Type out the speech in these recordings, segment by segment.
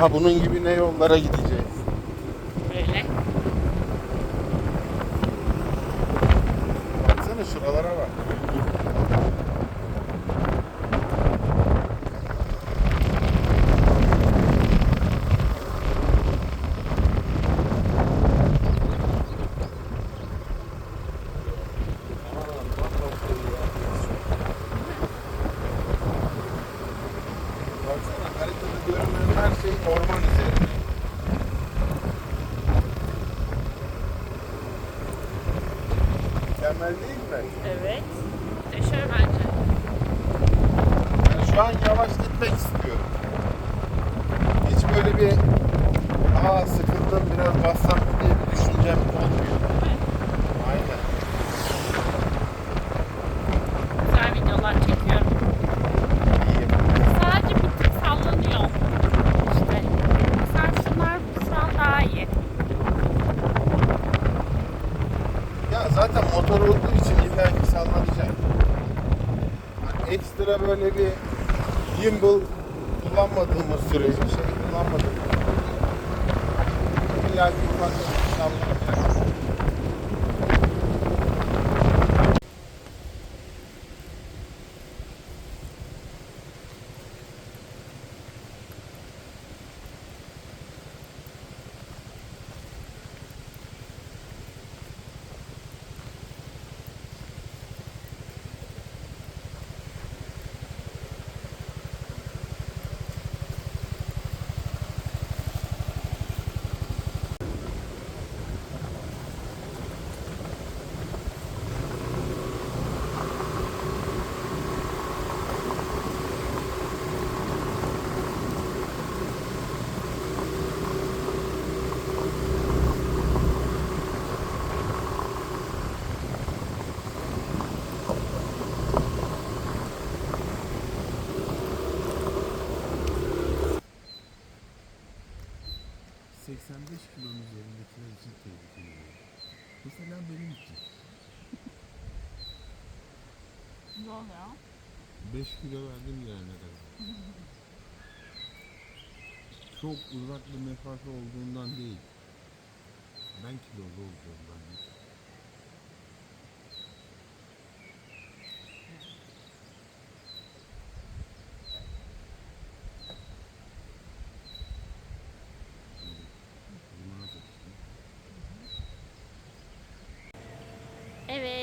Daha bunun gibi ne yollara gideceğiz. Mükemmel değil mi? Evet. Muhteşem bence. Ben şu an yavaş gitmek istiyorum. Hiç böyle bir aa sıkıldım biraz bassam diye bir düşüncem olmuyor. Aynen. Güzel videolar çekiyorum. İyi. Sadece bir tık sallanıyor. İşte. Sen şunlar şu an daha iyi. Ya zaten motor olduğu için illa ki sallanacak. Ekstra böyle bir gimbal kullanmadığımız sürece şey kullanmadığımız illa ki ufak bir sallanacak. kilonun üzerindekiler için tehlikeli. Mesela benim için. Ne oluyor? 5 kilo verdim gelene kadar. Çok uzak bir mesafe olduğundan değil. Ben kilolu olduğumdan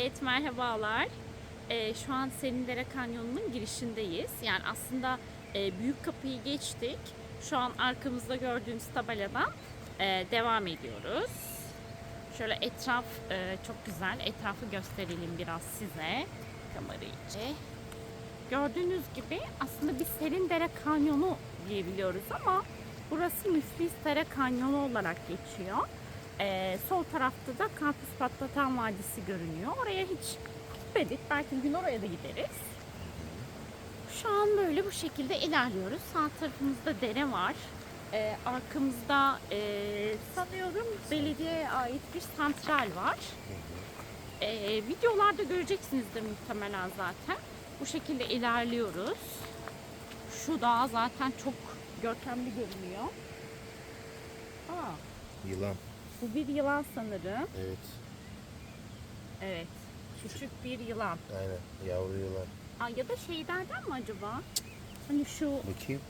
Evet, merhabalar. Ee, şu an Serindere Kanyonu'nun girişindeyiz. Yani aslında e, büyük kapıyı geçtik. Şu an arkamızda gördüğünüz tabeladan e, devam ediyoruz. Şöyle etraf e, çok güzel. Etrafı gösterelim biraz size. Kamerayı. Gördüğünüz gibi aslında bir Serindere Kanyonu diyebiliyoruz ama burası Müflisdere Kanyonu olarak geçiyor. Ee, sol tarafta da Karpuz Patlatan Vadisi görünüyor. Oraya hiç gitmedik. Belki bir gün oraya da gideriz. Şu an böyle bu şekilde ilerliyoruz. Sağ tarafımızda dere var. Ee, arkamızda ee, sanıyorum belediyeye ait bir santral var. Ee, videolarda göreceksinizdir muhtemelen zaten. Bu şekilde ilerliyoruz. Şu dağ zaten çok görkemli görünüyor. Aa, Yılan. Bu bir yılan sanırım. Evet. Evet. Küçük bir yılan. Aynen. Yavru yılan. Aa, ya da şeylerden mi acaba? Hani şu Bakayım.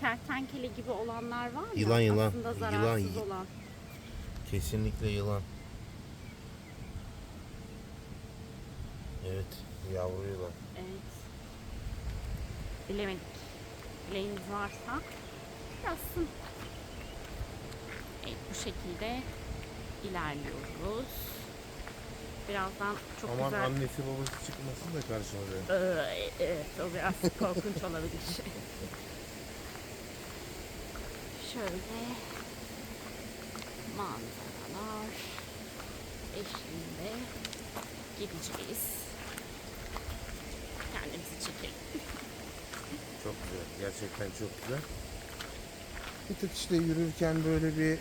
kertenkele gibi olanlar var ya. Yılan, yılan. Aslında Yılan, zararsız y- olan. Kesinlikle yılan. Evet. Yavru yılan. Evet. Bilemedik. Bileğiniz varsa yazsın. Evet bu şekilde ilerliyoruz. Birazdan çok Aman güzel. annesi babası çıkmasın da karşımıza. Ee, evet o biraz korkunç olabilir. Şöyle manzaralar eşliğinde gideceğiz. Kendimizi çekelim. Çok güzel. Gerçekten çok güzel. Bir tık işte yürürken böyle bir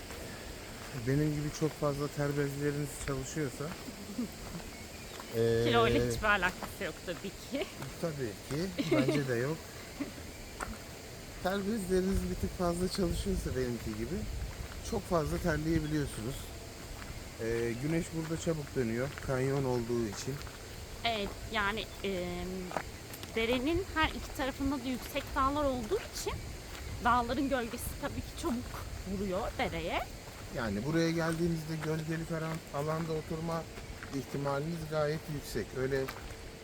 benim gibi çok fazla ter bezleriniz çalışıyorsa eee, Kilo ile hiçbir alakası yok tabii ki. tabii ki bence de yok. ter bezleriniz bir tık fazla çalışıyorsa benimki gibi çok fazla terleyebiliyorsunuz. Ee, güneş burada çabuk dönüyor kanyon olduğu için. Evet yani e, derenin her iki tarafında da yüksek dağlar olduğu için dağların gölgesi tabii ki çabuk vuruyor dereye. Yani buraya geldiğinizde gölgelik alan- alanda oturma ihtimaliniz gayet yüksek. Öyle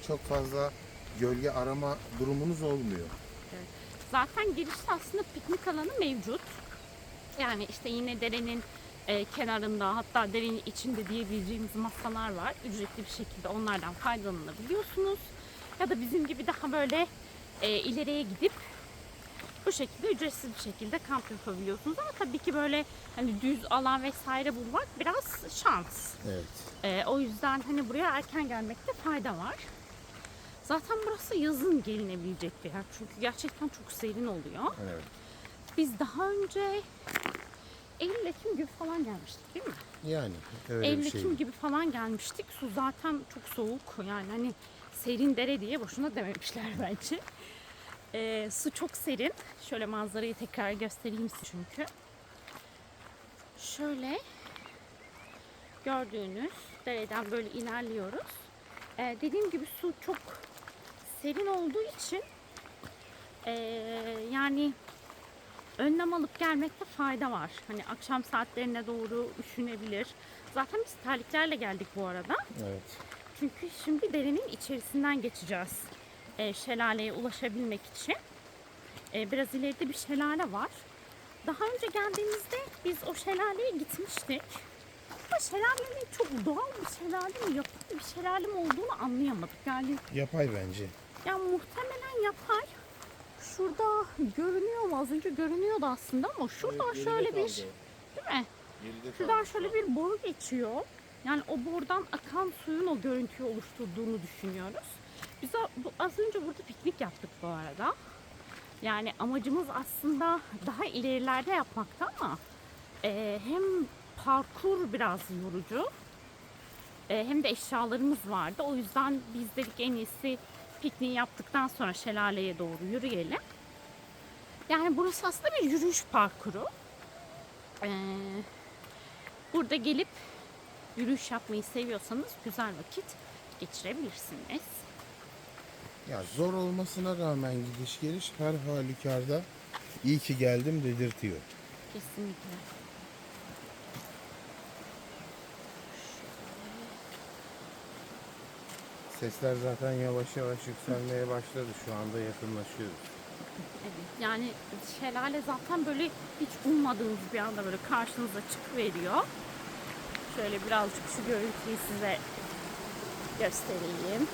çok fazla gölge arama durumunuz olmuyor. Zaten girişte aslında piknik alanı mevcut. Yani işte yine derenin e, kenarında hatta derenin içinde diyebileceğimiz masalar var. Ücretli bir şekilde onlardan faydalanabiliyorsunuz. Ya da bizim gibi daha böyle e, ileriye gidip bu şekilde ücretsiz bir şekilde kamp yapabiliyorsunuz. Ama tabii ki böyle hani düz alan vesaire bulmak biraz şans. Evet. E, o yüzden hani buraya erken gelmekte fayda var. Zaten burası yazın gelinebilecek bir yer. Çünkü gerçekten çok serin oluyor. Evet. Biz daha önce Eylül Ekim gibi falan gelmiştik değil mi? Yani öyle Eylül bir şey. Ekim gibi falan gelmiştik. Su zaten çok soğuk. Yani hani serin dere diye boşuna dememişler bence. Ee, su çok serin. Şöyle manzarayı tekrar göstereyim size çünkü. Şöyle gördüğünüz dereden böyle ilerliyoruz. Ee, dediğim gibi su çok serin olduğu için ee, yani önlem alıp gelmekte fayda var. Hani akşam saatlerine doğru üşünebilir. Zaten biz terliklerle geldik bu arada. Evet. Çünkü şimdi derenin içerisinden geçeceğiz. Ee, şelaleye ulaşabilmek için. Ee, biraz ileride bir şelale var. Daha önce geldiğimizde biz o şelaleye gitmiştik. Ama şelalenin çok doğal bir şelale mi, yapay bir şelale mi olduğunu anlayamadık. Yani Yapay bence. ya muhtemelen yapar. Şurada görünüyor mu? Az önce görünüyordu aslında ama şuradan şöyle bir değil mi? Şuradan şöyle bir boru geçiyor. Yani o borudan akan suyun o görüntüyü oluşturduğunu düşünüyoruz. Biz az önce burada piknik yaptık bu arada. Yani amacımız aslında daha ilerilerde yapmakta ama e, hem parkur biraz yorucu e, hem de eşyalarımız vardı. O yüzden biz dedik en iyisi pikniği yaptıktan sonra şelaleye doğru yürüyelim. Yani burası aslında bir yürüyüş parkuru. Ee, burada gelip yürüyüş yapmayı seviyorsanız güzel vakit geçirebilirsiniz. Ya zor olmasına rağmen gidiş geliş her halükarda iyi ki geldim dedirtiyor. Kesinlikle. Sesler zaten yavaş yavaş yükselmeye başladı. Şu anda yakınlaşıyoruz. Evet. Yani şelale zaten böyle hiç ummadığınız bir anda böyle karşınıza çıkıveriyor. Şöyle birazcık şu görüntüyü size göstereyim.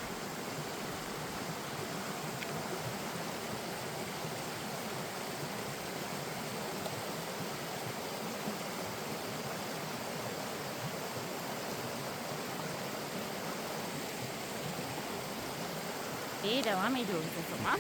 İyi devam ediyoruz o zaman.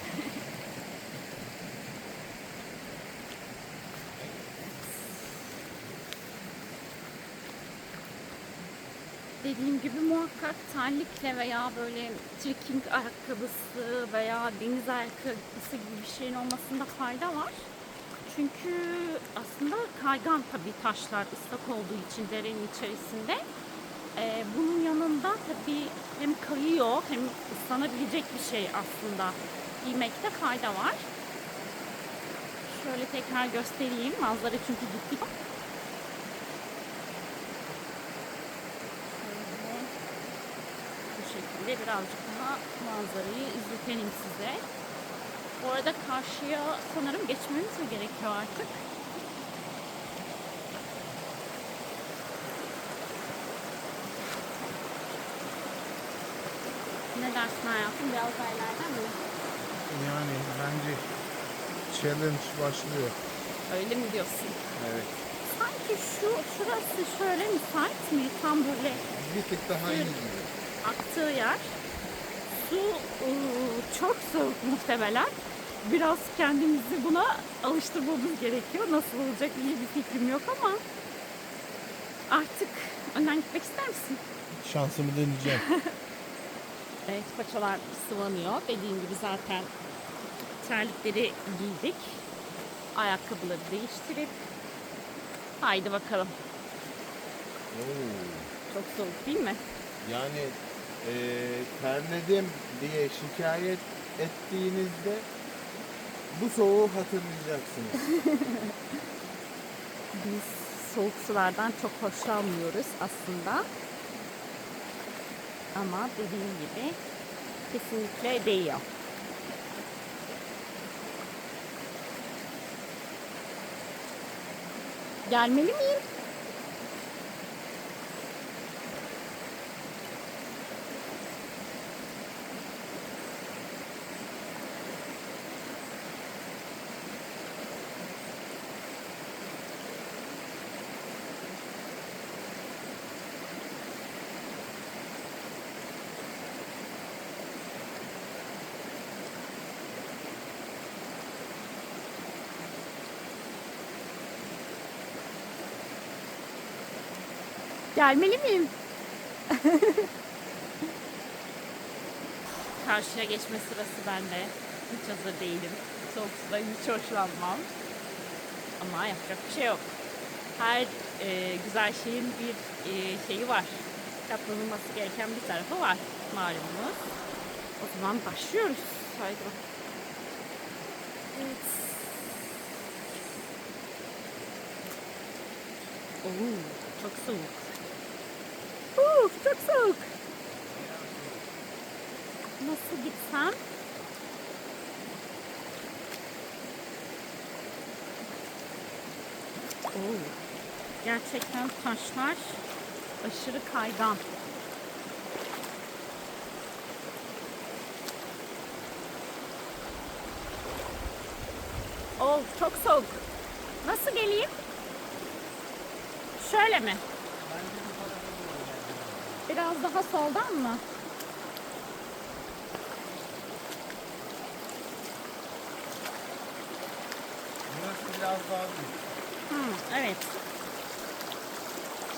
dediğim gibi muhakkak terlikle veya böyle trekking ayakkabısı veya deniz ayakkabısı gibi bir şeyin olmasında fayda var. Çünkü aslında kaygan tabii taşlar ıslak olduğu için derenin içerisinde. Ee, bunun yanında tabii hem kayıyor hem ıslanabilecek bir şey aslında. Giymekte fayda var. Şöyle tekrar göstereyim. Manzara çünkü. Şöyle bu şekilde birazcık daha manzarayı izletelim size. Bu arada karşıya sanırım geçmemiz mi gerekiyor artık? Dersin hayatım? Biraz daha ileriden mi? Yani bence challenge başlıyor. Öyle mi diyorsun? Evet. Sanki şu şurası şöyle müsait mi? Tam böyle Bir tık daha iyi gibi. aktığı yer. Su ıı, çok soğuk muhtemelen. Biraz kendimizi buna alıştırmamız gerekiyor. Nasıl olacak iyi bir fikrim yok ama artık önden gitmek ister misin? Şansımı deneyeceğim. Evet paçalar sıvanıyor. Dediğim gibi zaten terlikleri giydik. ayakkabıları değiştirip haydi bakalım. Çok soğuk değil mi? Yani eee terledim diye şikayet ettiğinizde bu soğuğu hatırlayacaksınız. Biz soğuk sulardan çok hoşlanmıyoruz aslında. Ama dediğim gibi kesinlikle değiyor. Gelmeli miyim? Gelmeli miyim? Karşıya geçme sırası bende. Hiç hazır değilim. Soğuk hiç hoşlanmam. Ama yapacak bir şey yok. Her e, güzel şeyin bir e, şeyi var. Katlanılması gereken bir tarafı var malumunuz. O zaman başlıyoruz. Haydi. Evet. Oo, çok soğuk. Uf, çok soğuk. Nasıl gitsem? Oo, gerçekten taşlar aşırı kaygan. Oh, çok soğuk. Nasıl geleyim? Şöyle mi? Biraz daha soldan mı? Burası biraz daha büyük. Hı, evet.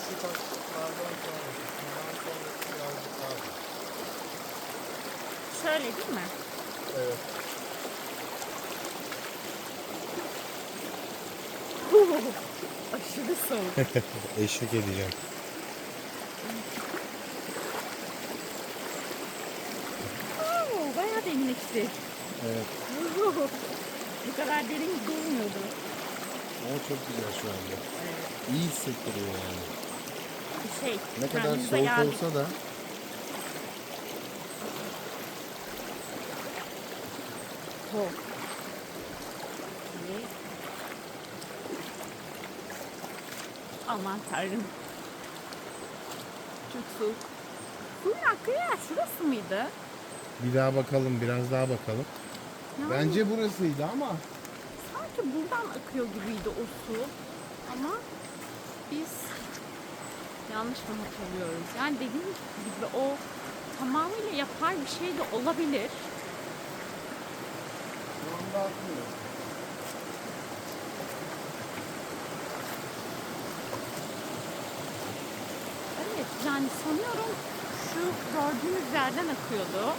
Şu taşlardan sonra, şundan sonrası birazcık daha büyük. Şöyle değil mi? Evet. Aşırı soğuk. Eşlik edeceğim. Derinleşti. Evet. Bu kadar derin durmuyordu. Ama çok güzel şu anda. İyi hissettiriyor yani. Şey. Ne kadar soğuk yardım- olsa da Soğuk. Aman tanrım. Çok soğuk. Suyun aktığı yer şurası mıydı? Bir daha bakalım, biraz daha bakalım. Yani Bence burasıydı ama sanki buradan akıyor gibiydi o su. Ama biz yanlış mı hatırlıyoruz? Yani dediğim gibi o tamamıyla yapay bir şey de olabilir. şu anda akmıyor. Evet yani sanıyorum şu gördüğünüz yerden akıyordu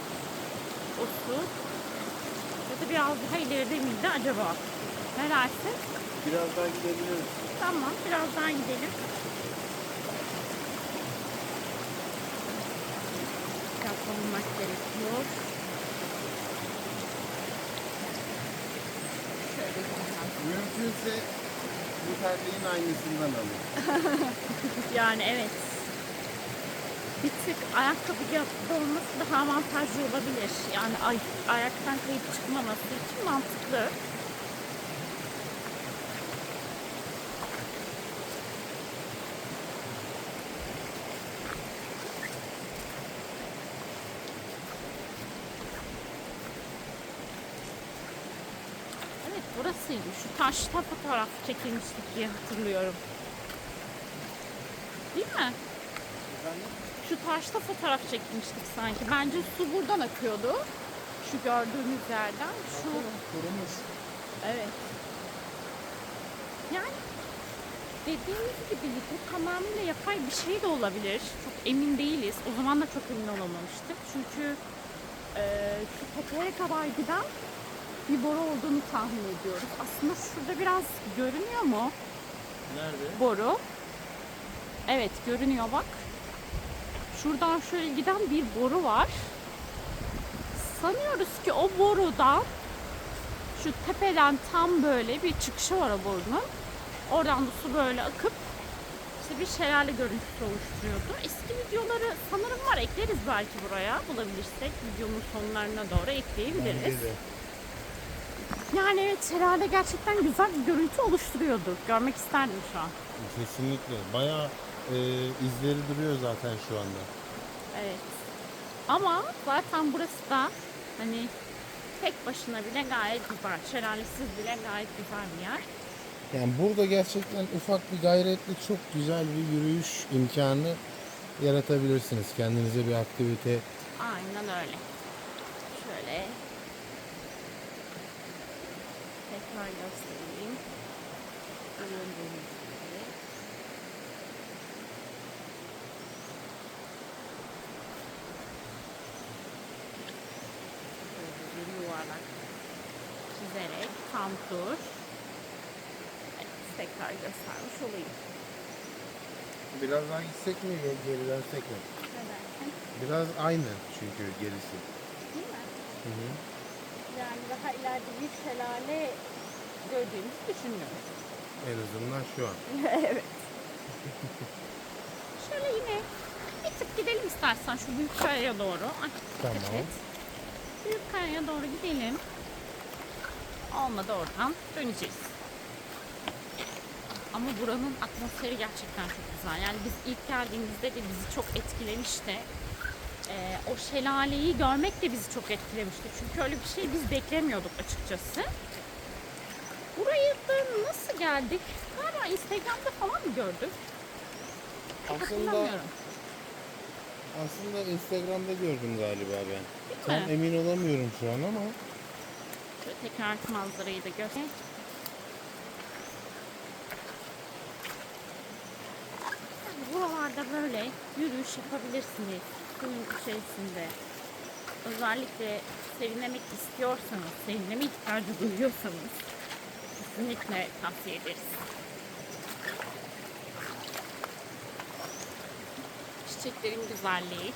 o su. Ya da biraz daha ileride miydi acaba? Dersin? Biraz daha gidebiliriz. Tamam birazdan gidelim. Dikkatli olmak gerekiyor. Mümkünse bu terliğin aynısından alın. Yani evet. Bir tık ayakkabı yapıda olması daha avantajlı olabilir. Yani ay, ayaktan kayıp çıkmaması için mantıklı. Evet burasıydı. Şu taşta fotoğraf çekilmiştik diye hatırlıyorum. Değil mi? Taşta fotoğraf çekmiştik sanki. Bence su buradan akıyordu. Şu gördüğünüz yerden. Şu Kurumuş. evet. Yani dediğimiz gibi bu tamamıyla yapay bir şey de olabilir. Çok emin değiliz. O zaman da çok emin olamamıştık. Çünkü e, şu tepeye kadar giden bir boru olduğunu tahmin ediyoruz. Aslında şurada biraz görünüyor mu Nerede? boru? Evet görünüyor bak. Şuradan şöyle giden bir boru var. Sanıyoruz ki o borudan şu tepeden tam böyle bir çıkışı var o borunun. Oradan da su böyle akıp işte bir şelale görüntüsü oluşturuyordu. Eski videoları sanırım var ekleriz belki buraya bulabilirsek videonun sonlarına doğru ekleyebiliriz. Yani evet şelale gerçekten güzel bir görüntü oluşturuyordu. Görmek isterdim şu an. Kesinlikle. Bayağı e, izleri duruyor zaten şu anda. Evet. Ama zaten burası da hani tek başına bile gayet güzel. Şelalesiz bile gayet güzel bir yer. Yani burada gerçekten ufak bir gayretle çok güzel bir yürüyüş imkanı yaratabilirsiniz. Kendinize bir aktivite Aynen öyle. Şöyle tekrar göstereyim. Göründüğünüz gibi. Böyle bir yuvarlak çizerek tam tur. Evet, tekrar göstermiş olayım. Biraz daha gitsek mi geri dönsek mi? Ne dersin? Biraz aynı çünkü gerisi. Değil mi? Hı hı. Yani daha ileride bir şelale gördüğümüzü düşünmüyorum. En azından şu an. evet. Şöyle yine bir tık gidelim istersen şu büyük kayaya doğru. Ay, Tamam. Evet. Büyük kayaya doğru gidelim. Olmadı oradan döneceğiz. Ama buranın atmosferi gerçekten çok güzel. Yani biz ilk geldiğimizde de bizi çok etkilemişti. Ee, o şelaleyi görmek de bizi çok etkilemişti. Çünkü öyle bir şey biz beklemiyorduk açıkçası. Buraya da nasıl geldik? Galiba Instagram'da falan mı gördüm? Aslında aslında Instagram'da gördüm galiba ben. Değil Tam mi? emin olamıyorum şu an ama Şöyle tekrar manzarayı da göster. Yani buralarda böyle yürüyüş yapabilirsiniz. Suyun içerisinde. Özellikle serinlemek istiyorsanız, serinleme ihtiyacı duyuyorsanız kesinlikle tavsiye ederiz. Çiçeklerin güzelliği.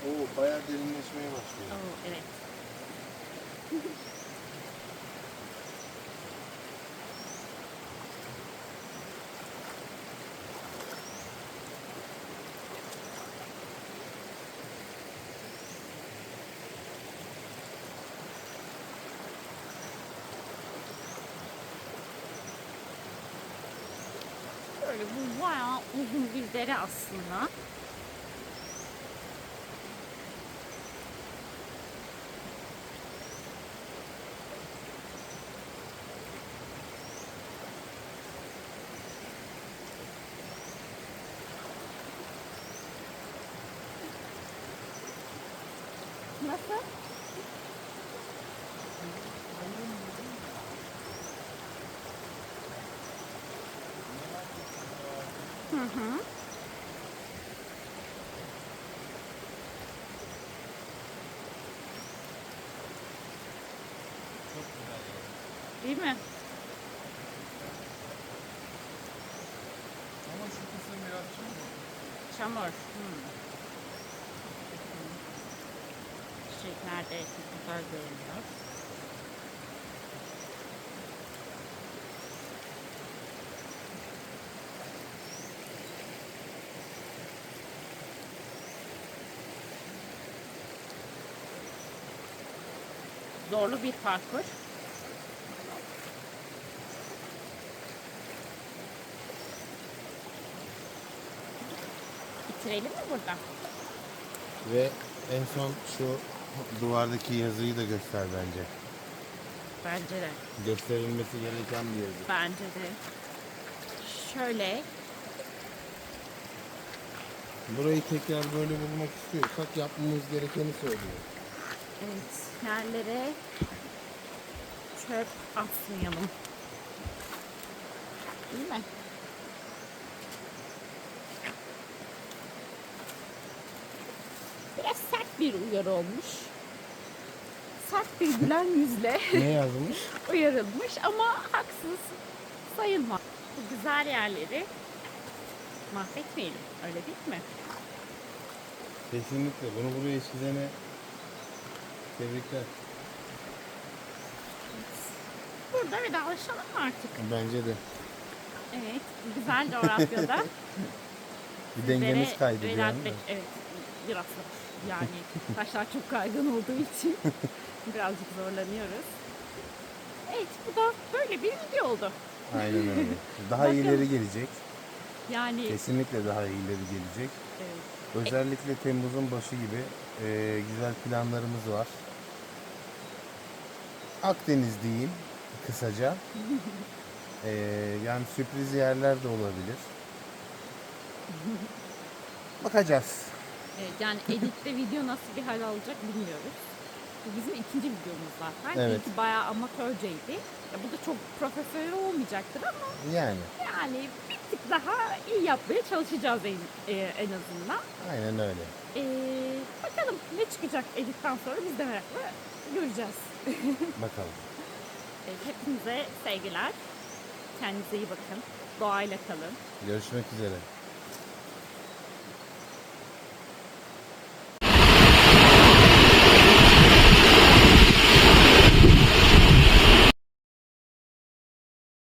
O bayağı derinleşmeye başlıyor. Oo, evet. Böyle bu bayağı uzun bir dere aslında. Nasıl? Hı hı. Değil mi? Ama şu kısım biraz çamur. Çamur. Hmm. Çiçekler de çok güzel görünüyor. Zorlu bir parkur. Bitirelim mi burada? Ve en son şu duvardaki yazıyı da göster bence. Bence de. Gösterilmesi gereken bir yazı. Bence de. Şöyle Burayı tekrar böyle bulmak istiyorsak yapmamız gerekeni söylüyor. evet, yerlere çöp atmayalım. Değil mi? Biraz sert bir uyarı olmuş. Sert bir gülen yüzle Ne yazmış? uyarılmış ama haksız sayılmaz. Bu güzel yerleri mahvetmeyelim. Öyle değil mi? Kesinlikle. Bunu buraya çizene tebrikler. Burada vedalaşalım mı artık? Bence de. Evet, güzel coğrafyada. Bir dengemiz Sizlere kaydı bir veda anda. etmek- Evet, biraz da yani taşlar çok kaygan olduğu için birazcık zorlanıyoruz. Evet, bu da böyle bir video oldu. Aynen öyle. Daha Bakalım. iyileri gelecek. Yani Kesinlikle daha iyileri gelecek. evet, Özellikle Temmuz'un başı gibi e, güzel planlarımız var. Akdeniz diyeyim kısaca. E, yani sürpriz yerler de olabilir. Bakacağız. Evet, yani editte video nasıl bir hal alacak bilmiyoruz. Bu bizim ikinci videomuz zaten. Evet. İlki bayağı amatörceydi. Ya bu da çok profesyonel olmayacaktır ama Yani yani bir tık daha iyi yapmaya çalışacağız en, e, en azından. aynen öyle. Ee, bakalım ne çıkacak editten sonra biz de merakla göreceğiz. Bakalım. Evet, hepinize sevgiler. Kendinize iyi bakın. Doğayla kalın. Görüşmek üzere.